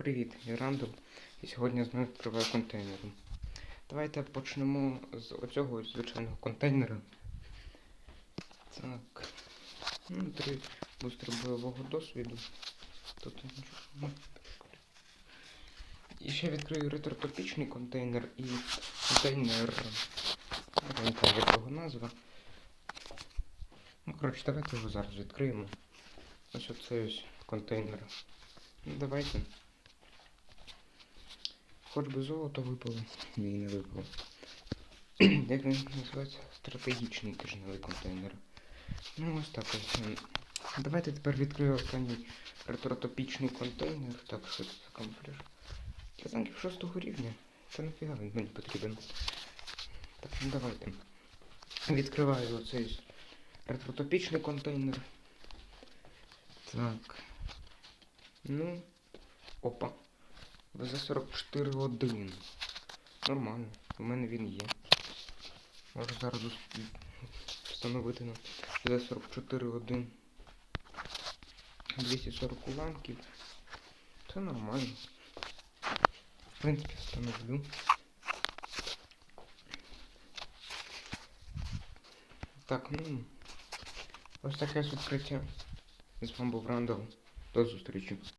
Привіт, я Рандall, і сьогодні я знову відкриваю контейнери. Давайте почнемо з оцього звичайного контейнера. Так. Ну, три бустери бойового досвіду. Тут я нічого. І ще відкрию ретротопічний контейнер і контейнер. Я не пам'ятаю, як його назва. Ну, коротше, давайте його зараз відкриємо. Ось оцей ось контейнер. Ну, давайте. Хоч би золото випало, ні, не випало. Як він називається? Стратегічний тижневий контейнер. Ну ось так ось. Давайте тепер відкрию останній ретротопічний контейнер. Так, що це за камуфляж? Для танків шостого рівня. Це нафіга він мені потрібен. Так, ну давайте. Відкриваю оцей ретротопічний контейнер. Так. Ну. Опа. ВЗ-44-1. Нормально. У мене він є. Можу зараз встановити на ВЗ-44-1. 240 уламків. Це нормально. В принципі, встановлю. Так, ну. Ось таке відкриття. З вами був Рандall. До зустрічі.